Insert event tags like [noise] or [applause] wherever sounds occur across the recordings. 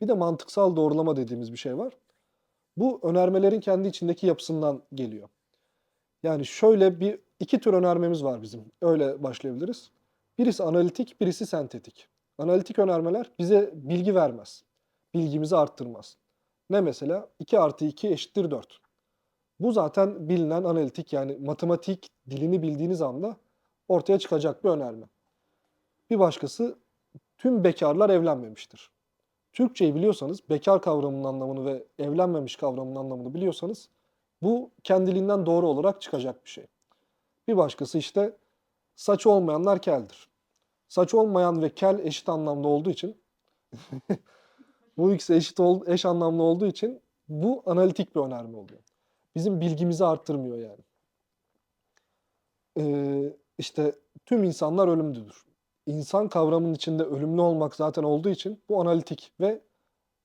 Bir de mantıksal doğrulama dediğimiz bir şey var. Bu önermelerin kendi içindeki yapısından geliyor. Yani şöyle bir iki tür önermemiz var bizim. Öyle başlayabiliriz. Birisi analitik, birisi sentetik. Analitik önermeler bize bilgi vermez. Bilgimizi arttırmaz. Ne mesela? 2 artı 2 eşittir 4. Bu zaten bilinen analitik yani matematik dilini bildiğiniz anda ortaya çıkacak bir önerme. Bir başkası tüm bekarlar evlenmemiştir. Türkçeyi biliyorsanız, bekar kavramının anlamını ve evlenmemiş kavramının anlamını biliyorsanız bu kendiliğinden doğru olarak çıkacak bir şey. Bir başkası işte saç olmayanlar keldir. Saç olmayan ve kel eşit anlamda olduğu için [laughs] bu ikisi eşit ol, eş anlamlı olduğu için bu analitik bir önerme oluyor. Bizim bilgimizi arttırmıyor yani. Ee, işte tüm insanlar ölümlüdür. İnsan kavramının içinde ölümlü olmak zaten olduğu için bu analitik ve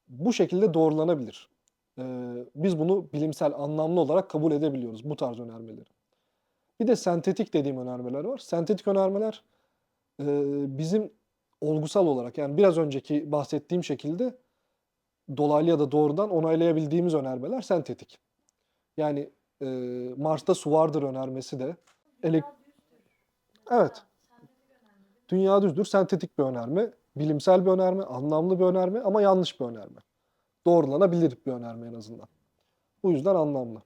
bu şekilde doğrulanabilir. Ee, biz bunu bilimsel anlamlı olarak kabul edebiliyoruz bu tarz önermeleri. Bir de sentetik dediğim önermeler var. Sentetik önermeler e, bizim olgusal olarak yani biraz önceki bahsettiğim şekilde dolaylı ya da doğrudan onaylayabildiğimiz önermeler sentetik. Yani e, Mars'ta su vardır önermesi de elek Evet. Dünya düzdür, sentetik bir önerme, bilimsel bir önerme, anlamlı bir önerme ama yanlış bir önerme. Doğrulanabilir bir önerme en azından. Bu yüzden anlamlı.